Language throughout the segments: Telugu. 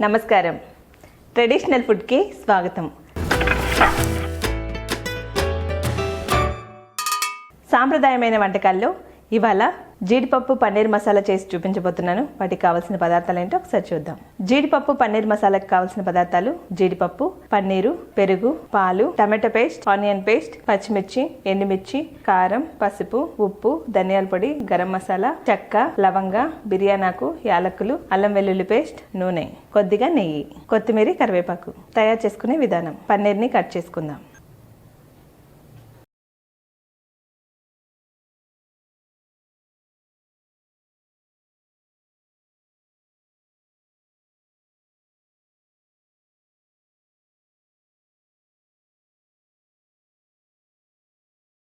నమస్కారం. ట్రెడిషనల్ ఫుడ్కి స్వాగతం. సాంప్రదాయమైన వంటకాల్లో ఇవాళ జీడిపప్పు పన్నీర్ మసాలా చేసి చూపించబోతున్నాను. వాటికి కావాల్సిన పదార్థాలు ఏంటో ఒకసారి చూద్దాం. జీడిపప్పు పన్నీర్ మసాలాకి కావాల్సిన పదార్థాలు జీడిపప్పు పన్నీరు పెరుగు పాలు టమాటో పేస్ట్ ఆనియన్ పేస్ట్ పచ్చిమిర్చి ఎండుమిర్చి కారం పసుపు ఉప్పు ధనియాల పొడి గరం మసాలా చెక్క లవంగ బిర్యానాకు యాలకులు అల్లం వెల్లుల్లి పేస్ట్ నూనె కొద్దిగా నెయ్యి కొత్తిమీర కరివేపాకు తయారు చేసుకునే విధానం. పన్నీర్ని కట్ చేసుకుందాం.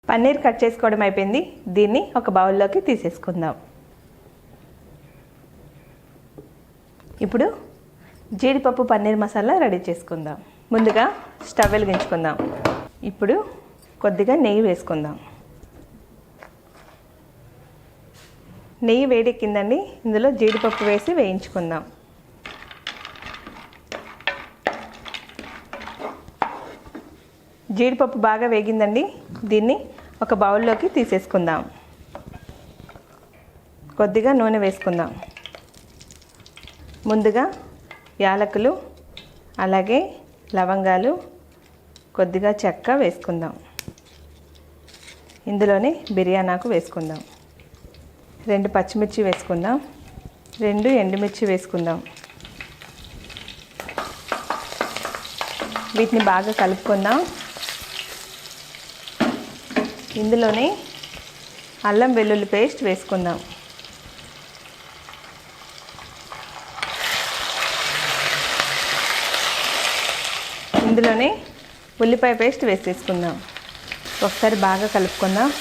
పన్నీర్ కట్ చేసుకోవడం అయిపోయింది. దీన్ని ఒక బౌల్లోకి తీసేసుకుందాం. ఇప్పుడు జీడిపప్పు పన్నీర్ మసాలా రెడీ చేసుకుందాం. ముందుగా స్టవ్ వెలిగించుకుందాం. ఇప్పుడు కొద్దిగా నెయ్యి వేసుకుందాం. నెయ్యి వేడెక్కిందండి. ఇందులో జీడిపప్పు వేసి వేయించుకుందాం. జీడిపప్పు బాగా వేగిందండి. దీన్ని ఒక బౌల్లోకి తీసేసుకుందాం. కొద్దిగా నూనె వేసుకుందాం. ముందుగా యాలకులు అలాగే లవంగాలు కొద్దిగా చెక్క వేసుకుందాం. ఇందులోనే బిర్యానాకు వేసుకుందాం. రెండు పచ్చిమిర్చి వేసుకుందాం. రెండు ఎండుమిర్చి వేసుకుందాం. వీటిని బాగా కలుపుకుందాం. ఇందులోనే అల్లం వెల్లుల్లి పేస్ట్ వేసుకుందాం. ఇందులోనే ఉల్లిపాయ పేస్ట్ వేసేసుకుందాం. ఒకసారి బాగా కలుపుకుందాం.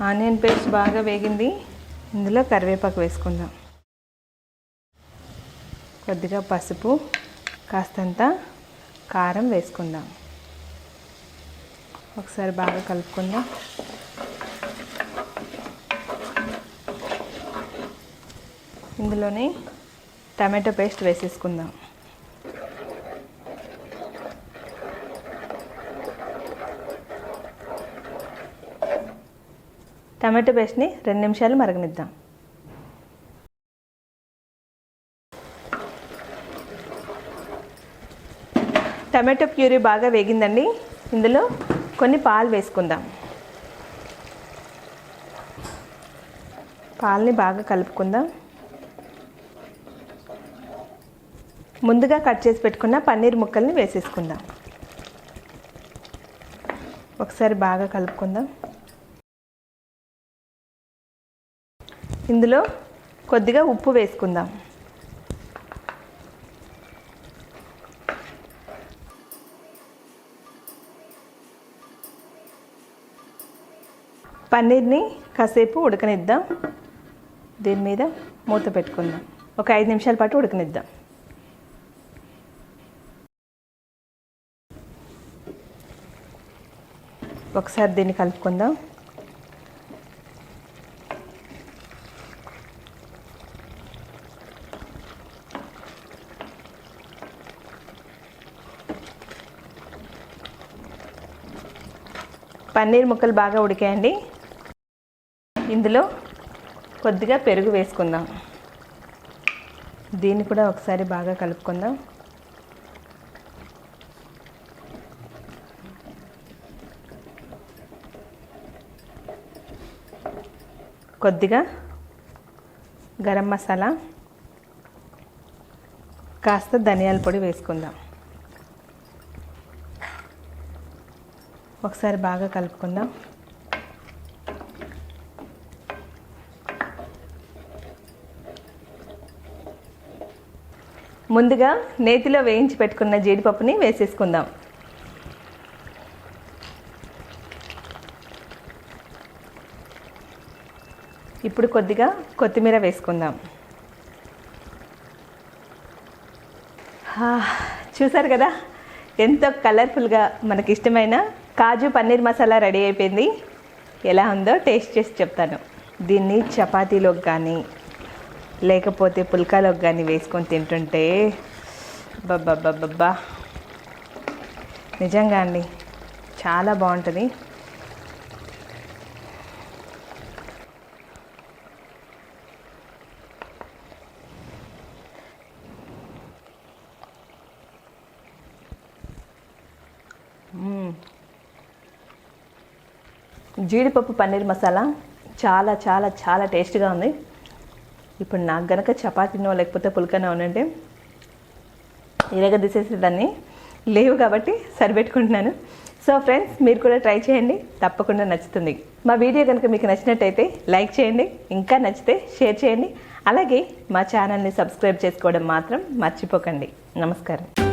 ఆనియన్ పేస్ట్ బాగా వేగింది. ఇందులో కరివేపాకు వేసుకుందాం. కొద్దిగా పసుపు కాస్తంత కారం వేసుకుందాం. ఒకసారి బాగా కలుపుకుందాం. ఇందులోనే టమాటో పేస్ట్ వేసేసుకుందాం. టమాటో పేస్ట్ని రెండు నిమిషాలు మరగనిద్దాం. టమాటో ప్యూరీ బాగా వేగిందండి. ఇందులో కొన్ని పాలు వేసుకుందాం. పాలని బాగా కలుపుకుందాం. ముందుగా కట్ చేసి పెట్టుకున్న పన్నీర్ ముక్కల్ని వేసేసుకుందాం. ఒకసారి బాగా కలుపుకుందాం. ఇందులో కొద్దిగా ఉప్పు వేసుకుందాం. పన్నీర్ని కాసేపు ఉడకనిద్దాం. దీని మీద మూత పెట్టుకుందాం. ఒక ఐదు నిమిషాల పాటు ఉడకనిద్దాం. ఒకసారి దీన్ని కలుపుకుందాం. పన్నీర్ ముక్కలు బాగా ఉడికాయండి. ఇందులో కొద్దిగా పెరుగు వేసుకుందాం. దీన్ని కూడా ఒకసారి బాగా కలుపుకుందాం. కొద్దిగా గరం మసాలా కాస్త ధనియాల పొడి వేసుకుందాం. ఒకసారి బాగా కలుపుకుందాం. ముందుగా నేతిలో వేయించి పెట్టుకున్న జీడిపప్పుని వేసేసుకుందాం. ఇప్పుడు కొద్దిగా కొత్తిమీర వేసుకుందాం. హా, చూసారు కదా? ఎంతో కలర్ఫుల్గా మనకి ఇష్టమైన కాజు పన్నీర్ మసాలా రెడీ అయిపోయింది. ఎలా ఉందో టేస్ట్ చేసి చెప్తాను. దీన్ని చపాతీలోకి కానీ లేకపోతే పుల్కాలోకి కానీ వేసుకొని తింటుంటే బబ్బబ్బబ్బబ్బా. నిజంగా అండి చాలా బాగుంటుంది. జీడిపప్పు పన్నీర్ మసాలా చాలా చాలా చాలా టేస్ట్గా ఉంది. ఇప్పుడు నాకు గనక చపాతీనో లేకపోతే పులకనో ఉంటే ఇరగదీసేసి దాన్ని లేవు కాబట్టి సరిపెట్టుకుంటున్నాను. సో ఫ్రెండ్స్ మీరు కూడా ట్రై చేయండి తప్పకుండా నచ్చుతుంది. మా వీడియో కనుక మీకు నచ్చినట్టయితే లైక్ చేయండి ఇంకా నచ్చితే షేర్ చేయండి. అలాగే మా ఛానల్ని సబ్స్క్రైబ్ చేసుకోవడం మాత్రం మర్చిపోకండి. నమస్కారం.